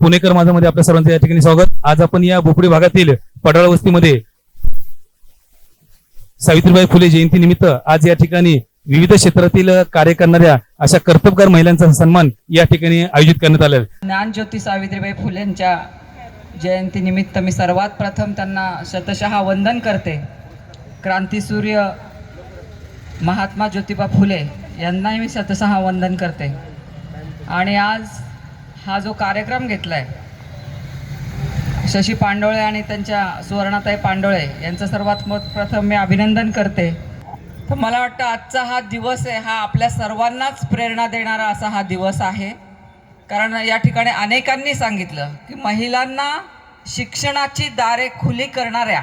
पुणेकर माझामध्ये आपल्या सर्वांचं या ठिकाणी स्वागत. आज आपण या भोपडी भागातील पडाळ वस्तीमध्ये सावित्रीबाई फुले जयंती निमित्त आज या ठिकाणी विविध क्षेत्रातील कार्य करणाऱ्या अशा कर्तबगार महिलांचा सन्मान या ठिकाणी आयोजित करण्यात आला ज्ञानज्योती सावित्रीबाई फुलेंच्या जयंतीनिमित्त मी सर्वात प्रथम त्यांना शतशः वंदन करते. क्रांतीसूर्य महात्मा ज्योतिबा फुले यांनाही मी शतशः वंदन करते. आणि आज हा जो कार्यक्रम घेतला आहे शशी पांडोळे आणि त्यांच्या सुवर्णाताई पांडोळे यांचं सर्वात प्रथम मी अभिनंदन करते. तर मला वाटतं आजचा हा दिवस आहे हा आपल्या सर्वांनाच प्रेरणा देणारा असा हा दिवस आहे. कारण या ठिकाणी अनेकांनी सांगितलं की महिलांना शिक्षणाची दारे खुली करणाऱ्या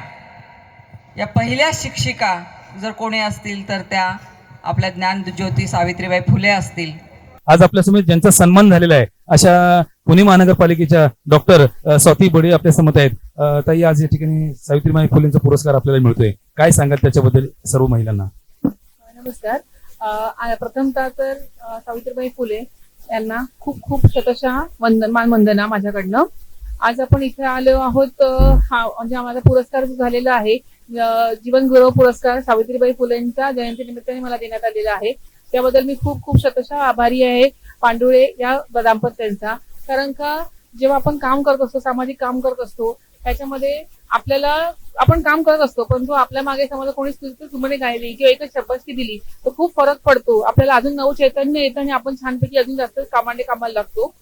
या पहिल्या शिक्षिका जर कोणी असतील तर त्या आपल्या ज्ञानज्योती सावित्रीबाई फुले असतील. आज आपल्यासमोर ज्यांचा सन्मान झालेला आहे अशा पुणे महानगरपालिकेच्या डॉक्टर स्वाती बडे आपल्यासमोर आहेत. ताई आज या ठिकाणी सावित्रीबाई फुलेंचा पुरस्कार आपल्याला मिळतोय. काय सांगाल त्याच्याबद्दल सर्व महिलांना? नमस्कार. प्रथमतः तर सावित्रीबाई फुले यांना खूप खूप शतशः वंदन मान वंदना माझ्याकडनं. आज आपण इथे आलो आहोत हा म्हणजे आम्हाला पुरस्कार झालेला आहे. जीवन गौरव पुरस्कार सावित्रीबाई फुलेंच्या जयंतीनिमित्ताने मला देण्यात आलेला आहे. त्याबद्दल मी खूप खूप शतशः आभारी आहे पांडुळे या दाम्पत्यांचा. कारण का जेव्हा आपण काम करत असतो सामाजिक काम करत असतो त्याच्यामध्ये आपल्याला आपण काम करत असतो परंतु आपल्या मागे समजा कोणी सुमने गायली किंवा एकच शब्बासकी दिली तर खूप फरक पडतो. आपल्याला अजून नऊ चैतन्य येतं आणि आपण छानपैकी अजून जास्त कामाने कामाला लागतो.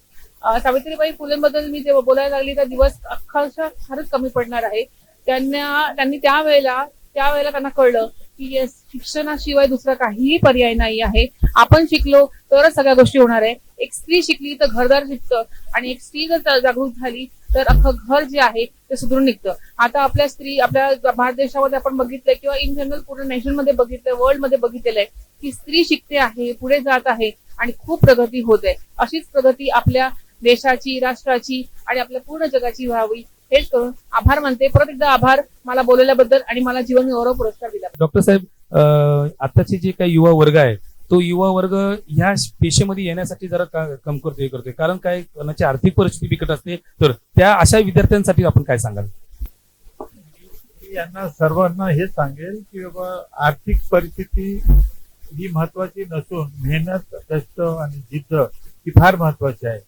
सावित्रीबाई फुलेंबद्दल मी जेव्हा बोलायला लागली तर दिवस अक्षरशः फारच कमी पडणार आहे. त्यांना त्यांनी त्यावेळेला त्यावेळेला त्यांना कळलं की शिक्षणाशिवाय दुसरा काहीही पर्याय नाही आहे. आपण शिकलो तरच सगळ्या गोष्टी होणार आहे. एक स्त्री शिकली तर घरदार शिकतं आणि एक स्त्री जर जागृत झाली तर अख्खं घर जे आहे ते सुधरून निघतं. आता आपल्या स्त्री आपल्या भारत देशामध्ये आपण बघितलंय किंवा इन जनरल पूर्ण नेशनमध्ये बघितलंय वर्ल्डमध्ये बघितलेलं आहे की स्त्री शिकते आहे पुढे जात आहे आणि खूप प्रगती होत आहे. अशीच प्रगती आपल्या देशाची राष्ट्राची आणि आपल्या पूर्ण जगाची व्हावी. हेच करून आभार मानते. परत एकदा आभार मला बोलवल्याबद्दल आणि मला जीवन गौरव पुरस्कार दिला. डॉक्टर साहेब अ, आताचे जे काही युवा वर्ग आहे तो युवा वर्ग ह्या पेशेमध्ये येण्यासाठी जरा का- कम करतोय हे करतोय. कारण काय कोणाची आर्थिक परिस्थिती बिकट असते. तर त्या अशा विद्यार्थ्यांसाठी आपण काय सांगाल? यांना सर्वांना हे सांगेल की बाबा आर्थिक परिस्थिती ही महत्वाची नसून मेहनत कष्ट आणि जिद्द ही फार महत्वाची आहे.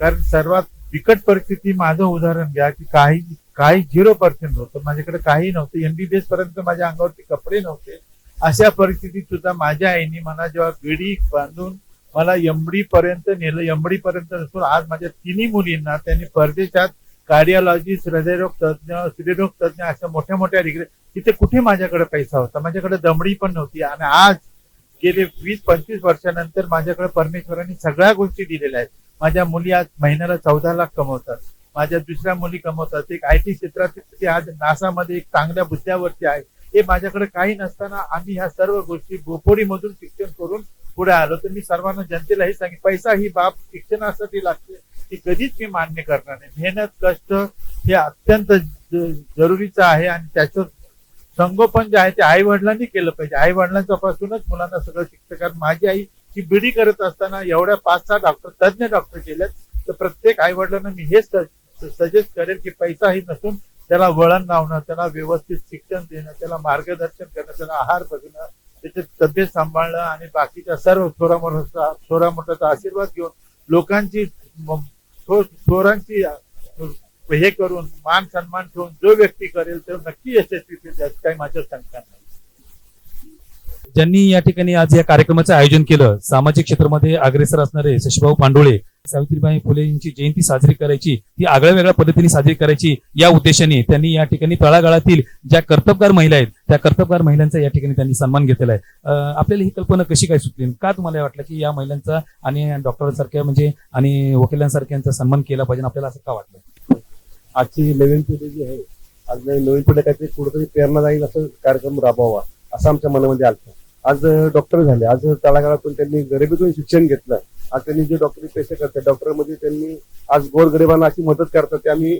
कारण सर्वात बिकट परिस्थिती माझं उदाहरण घ्या की काही काही झिरो पर्सेंट होतं. माझ्याकडे काही नव्हतं. एमबीबीएस पर्यंत माझ्या अंगावरती कपडे नव्हते. अशा परिस्थितीत सुद्धा माझ्या आईने मला जेव्हा बिडी बांधून मला एमडी पर्यंत नेलं एमडी पर्यंत नसून आज माझ्या तिन्ही मुलींना त्यांनी परदेशात कार्डिओलॉजिस्ट हृदयरोग तज्ज्ञ स्त्रीरोग तज्ज्ञ अशा मोठ्या मोठ्या डिग्री तिथे कुठे माझ्याकडे पैसा होता? माझ्याकडे दमडी पण नव्हती. आणि आज गेले वीस पंचवीस वर्षानंतर माझ्याकडे परमेश्वरांनी सगळ्या गोष्टी दिलेल्या आहेत. माझ्या मुली आज महिन्याला चौदा लाख कमवतात. माझ्या दुसऱ्या मुली कमवतात. एक आय टी क्षेत्रात ते आज नासामध्ये एक चांगल्या मुद्द्यावरती आहे. हे माझ्याकडे काही नसताना आम्ही ह्या सर्व गोष्टी गोपोडीमधून शिक्षण करून पुढे आलो. तर मी सर्वांना जनतेला हे सांगेन पैसा ही बाब शिक्षणासाठी लागते ती कधीच मी मान्य करणार नाही. मेहनत कष्ट हे अत्यंत ज- जरुरीचं आहे आणि त्याचं संगोपन जे आहे ते आई वडिलांनी केलं पाहिजे. आई वडिलांच्या पासूनच मुलांना सगळं शिकतं कारण माझी आई ही बीडी करत असताना एवढ्या पाच सहा डॉक्टर तज्ज्ञ डॉक्टर केल्यात तर प्रत्येक आई वडिलांना मी हे सजेस्ट करेल की पैसाही नसून त्याला वळण लावणं त्याला व्यवस्थित शिक्षण देणं त्याला मार्गदर्शन करणं त्याला आहार बघणं त्याची तब्येत सांभाळणं आणि बाकीच्या सर्व थोरा मोठा थोरा मोठ्याचा आशीर्वाद घेऊन लोकांची थोरांची हे करून मान सन्मान ठेवून जो व्यक्ती करेल तो नक्की यशस्वी होईल त्यात काही माझ्या शंका नाही. ज्यांनी या ठिकाणी आज या कार्यक्रमाचं आयोजन केलं सामाजिक क्षेत्रामध्ये अग्रेसर असणारे शशीभाऊ पांडुळे सावित्रीबाई फुले यांची जयंती साजरी करायची ती आगळ्या वेगळ्या पद्धतीने साजरी करायची या उद्देशाने त्यांनी या ठिकाणी तळागाळातील ज्या कर्तबगार महिला आहेत त्या कर्तबगार महिलांचा या ठिकाणी त्यांनी सन्मान घेतलेला आहे. आपल्याला ही कल्पना कशी काय सुचली का तुम्हाला वाटलं की या महिलांचा आणि डॉक्टरांसारख्या म्हणजे आणि वकिलांसारख्यांचा सन्मान केला पाहिजे आपल्याला असं का वाटलं? आजची नवीन पिढी जी आहे आज नवीन पिढी काहीतरी कुठेतरी प्रेरणादायी असं कार्यक्रम राबवावा असं आमच्या मनामध्ये आलं. आज डॉक्टर झाले. आज तळागाळातून त्यांनी गरिबीतून शिक्षण घेतलं. आज त्यांनी जे डॉक्टरी पेशे करतात डॉक्टरमध्ये त्यांनी आज गोरगरिबांना अशी मदत करतात ते आम्ही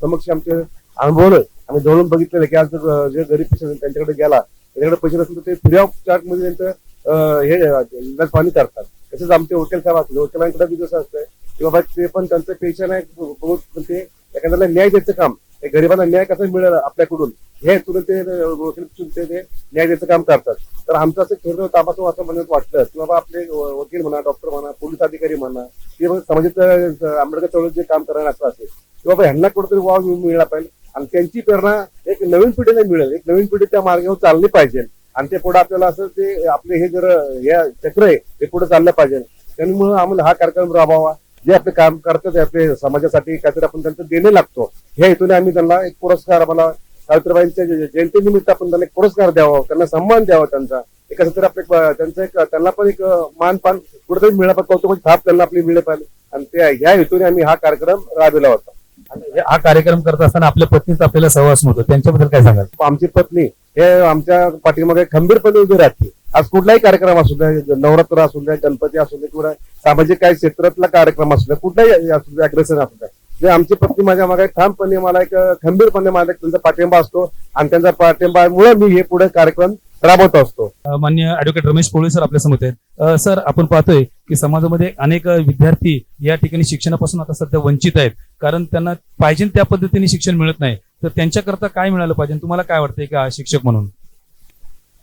समक्ष आमचे अनुभवलं. आम्ही जवळून बघितलेलं की आज जे गरीब पेशंट त्यांच्याकडे गेला त्यांच्याकडे पैसे नसेल तर ते फ्री ऑफ चार्जमध्ये त्यांचं हे इलाज पाणी करतात. तसंच आमचे हॉटेल साहेब असले हॉटेलांकडे बी कसं असतं की बाबा ते पण त्यांचं पेन्शन आहे पण ते एखाद्याला न्याय द्यायचं काम. गरिबांना न्याय कसा मिळेल आपल्याकडून? हे तुला ते ते न्याय द्यायचं काम करतात. तर आमचं असं खेळ तापासून असं म्हणत वाटलं की बाबा आपले वकील म्हणा डॉक्टर म्हणा पोलीस अधिकारी म्हणा किंवा समाजात आंबेडकर चळवळीत जे काम करणार असं असेल की बाबा ह्यांना कुठेतरी वाव मिळाला पाहिजे. आणि त्यांची प्रेरणा एक नवीन पिढीला मिळेल. एक नवीन पिढी त्या मार्गावर चालली पाहिजे. आणि ते पुढे आपल्याला असं ते आपले हे जर हे चक्र आहे ते पुढे चाललं पाहिजे. त्यामुळे आम्हाला हा कार्यक्रम राबवावा. जे आपले काम करतात आपले समाजासाठी काहीतरी आपण त्यांचं देणे लागतो ह्या हेतूने आम्ही त्यांना एक पुरस्कार आम्हाला सावित्रीबाईंच्या जय- जयंतीनिमित्त आपण त्यांना एक पुरस्कार द्यावा त्यांना सन्मान द्यावा त्यांचा. एक असं तरी आपले त्यांचं एक त्यांना पण एक मान पान कुठेतरी मिळाला कौतुकाची थाप त्यांना आपली मिळेल पाहिजे आणि ते ह्या हेतूने आम्ही हा कार्यक्रम राबविला होता. आणि हे- हा कार्यक्रम करत असताना आपल्या पत्नीचा आपल्याला सहवास नव्हतं. त्यांच्याबद्दल काय सांगाल? आमची पत्नी हे आमच्या पाठीमागे खंबीरपणे उभी राहते. आज कुठलाही कार्यक्रम असू द्या नवरात्र असू द्या गणपती असू द्या किंवा सामाजिक काही क्षेत्रातला कार्यक्रम असू द्या कुठलाही असू द्या अग्रेसन असू द्या. जे आमची पत्नी माझ्या मागे ठामपणे मला एक खंबीरपणे माझा एक त्यांचा पाठिंबा असतो आणि त्यांचा पाठिंबामुळे मी हे पुढे कार्यक्रम राबवत असतो. मान्य ऍडव्होकेट रमेश पोळे सर आपल्यासमोर आहेत. सर आपण पाहतोय की समाजामध्ये अनेक विद्यार्थी या ठिकाणी शिक्षणापासून आता सध्या वंचित आहेत. कारण त्यांना पाहिजे त्या पद्धतीने शिक्षण मिळत नाही. तर त्यांच्याकरता काय मिळालं पाहिजे? तुम्हाला काय वाटतंय का शिक्षक म्हणून?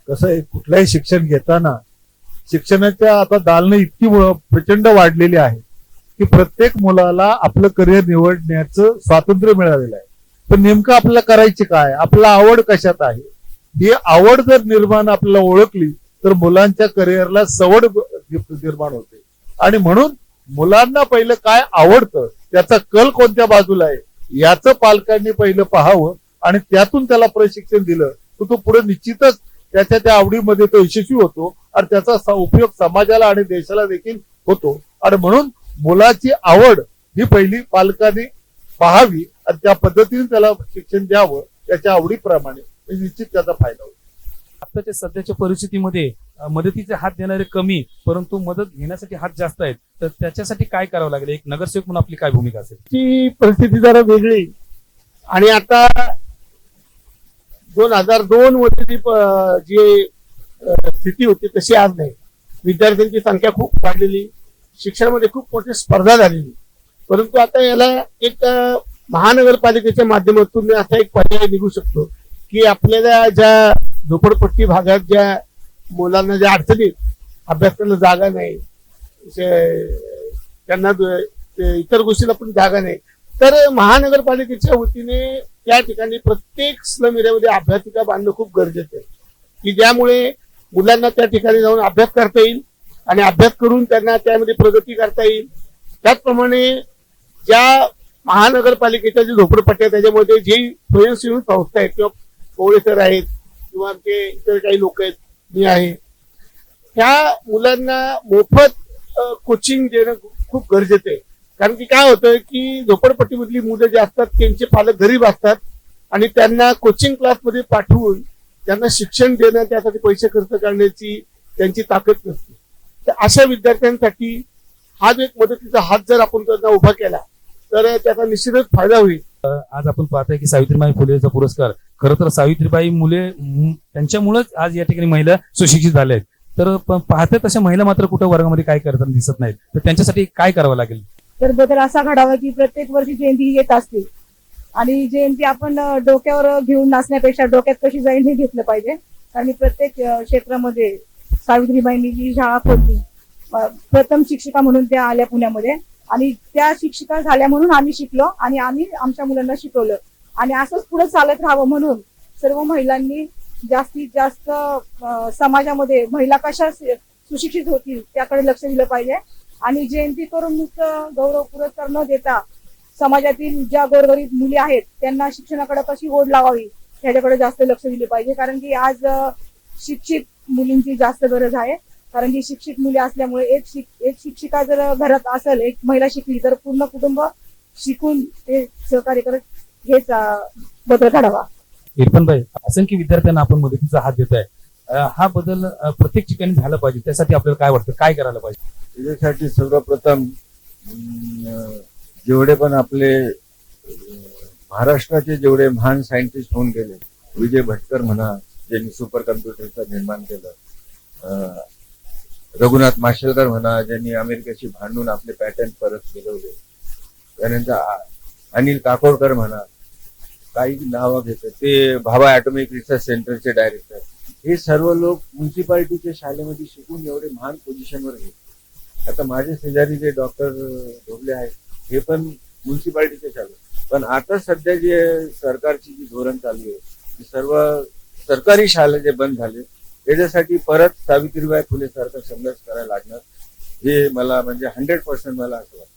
कसं आहे कुठलंही शिक्षण घेताना शिक्षणाच्या आता दालनं इतकी प्रचंड वाढलेली आहे की प्रत्येक मुलाला आपलं करिअर निवडण्याचं स्वातंत्र्य मिळालेलं आहे. पण नेमकं आपल्याला करायची काय? आपला आवड कशात आहे? ही आवड जर निर्माण आपल्याला ओळखली तर मुलांच्या करिअरला सवड निर्माण होते. आणि म्हणून मुलांना पहिलं काय आवडतं त्याचा कल कोणत्या बाजूला आहे याचं पालकांनी पहिलं पाहावं आणि त्यातून त्याला प्रशिक्षण दिलं तर तो पुढे निश्चितच त्याच्या त्या आवडीमध्ये तो यशस्वी होतो आणि त्याचा उपयोग समाजाला आणि देशाला देखील होतो. आणि म्हणून मुलाची आवड ही पहिली पालकांनी पाहावी आणि त्या पद्धतीने त्याला शिक्षण द्यावं त्याच्या आवडीप्रमाणे. निश्चित त्याचा फायदा होतो आताच्या सध्याच्या परिस्थितीमध्ये मदतीचे हात देणारे कमी परंतु मदत घेण्यासाठी हात जास्त आहेत. तर त्याच्यासाठी काय करावं लागेल? एक नगरसेवक म्हणून आपली काय भूमिका असेल? ची परिस्थिती जरा वेगळी. आणि आता दोन हजार दोन मध्ये जी प- जी स्थिती होती तशी आज नाही. विद्यार्थ्यांची संख्या खूप वाढलेली शिक्षणामध्ये खूप मोठी स्पर्धा झालेली. परंतु आता याला एक महानगरपालिकेच्या माध्यमातून असा एक पर्याय निघू शकतो की आपल्याला ज्या झोपडपट्टी भागात ज्या मुलांना ज्या अडचणीत अभ्यास करायला जागा नाही त्यांना इतर गोष्टीला पण जागा नाही तर महानगरपालिकेच्या वतीने त्या ठिकाणी प्रत्येक स्लम एरियामध्ये अभ्यासिका बांधणं खूप गरजेचं आहे. की ज्यामुळे मुलांना त्या ठिकाणी जाऊन अभ्यास करता येईल आणि अभ्यास करून त्यांना त्यामध्ये प्रगती करता येईल. त्याचप्रमाणे ज्या महानगरपालिकेच्या जे झोपडपट्ट्या त्याच्यामध्ये जी स्वयंसेवी संस्था आहेत किंवा पोळे सर आहेत किंवा आमचे इतर काही लोक आहेत मी आहे. ह्या मुलांना मोफत कोचिंग देणं खूप गरजेचं आहे. कारण की काय होतं की झोपडपट्टीमधली मुलं जे असतात त्यांचे पालक गरीब असतात आणि त्यांना कोचिंग क्लासमध्ये पाठवून त्यांना शिक्षण देणं त्यासाठी पैसे खर्च करण्याची त्यांची ताकद नसते. तर अशा विद्यार्थ्यांसाठी हा जो एक मदतीचा हात जर आपण त्यांना उभा केला तर त्याचा निश्चितच फायदा होईल. आज आपण पाहतोय की सावित्रीबाई फुलेचा पुरस्कार. खरं तर सावित्रीबाई मुले त्यांच्यामुळेच आज या ठिकाणी महिला सुशिक्षित झाल्या आहेत. तर प- पाहते तशा महिला मात्र कुठं वर्गामध्ये काय करताना दिसत नाहीत. तर त्यांच्यासाठी काय करावं लागेल? तर बदल असा घडावा की प्रत्येक वर्षी जयंती येत असते. आणि जयंती आपण डोक्यावर घेऊन नाचण्यापेक्षा डोक्यात कशी जाईल हे घेतलं पाहिजे. आणि प्रत्येक क्षेत्रामध्ये सावित्रीबाईंनी जी शाळा खोदली प्रथम शिक्षिका म्हणून त्या आल्या पुण्यामध्ये. आणि त्या शिक्षिका झाल्या म्हणून आम्ही शिकलो आणि आम्ही आमच्या मुलांना शिकवलं. आणि असंच पुढे चालत राहावं म्हणून सर्व महिलांनी जास्तीत जास्त समाजामध्ये महिला कशा सुशिक्षित होतील त्याकडे लक्ष दिलं पाहिजे. आणि जयंती करून नुसतं गौरव पुरस्कार न देता समाजातील ज्या गोरगरीब मुली आहेत त्यांना शिक्षणाकडे कशी ओढ लावावी ह्याच्याकडे जास्त लक्ष दिले पाहिजे. कारण की आज शिक्षित मुलींची जास्त गरज आहे. कारण की शिक्षित मुली असल्यामुळे एक शिक एक शिक्षिका जर घरात असेल एक महिला शिकली तर पूर्ण कुटुंब शिकून ते सहकार्य करत हेच बदल घडावा. भाई असंख्य विद्यार्थ्यांना आपण मदतीचा हात देत आहे हा बदल प्रत्येक ठिकाणी झाला पाहिजे. त्यासाठी आपल्याला काय वाटतं? काय करायला पाहिजे? त्याच्यासाठी सर्वप्रथम जेवढे पण आपले महाराष्ट्राचे जेवढे महान सायंटिस्ट होऊन गेले विजय भटकर म्हणा ज्यांनी सुपर कम्प्युटरचं निर्माण केलं रघुनाथ माशेलकर म्हणा ज्यांनी अमेरिकेशी भांडून आपले पॅटर्न परत मिळवले त्यानंतर अनिल काकोडकर म्हणा काही नावं घेतात ते भाभा ॲटॉमिक रिसर्च सेंटरचे डायरेक्टर हे सर्व लोक म्युन्सिपालिटीच्या शाळेमध्ये शिकून एवढे महान पोझिशनवर गेले. आता माझे शेजारी जे डॉक्टर ढोबले आहेत हे पण म्युन्सिपाल्टीचे चालू पण आता सध्या जे सरकारची जी धोरण चालू आहे ती सर्व सरकारी शाळा जे बंद झाले त्याच्यासाठी परत सावित्रीबाई फुले सारखा संघर्ष करायला लागणार हे मला म्हणजे हंड्रेड पर्सेंट मला असं वाटतं.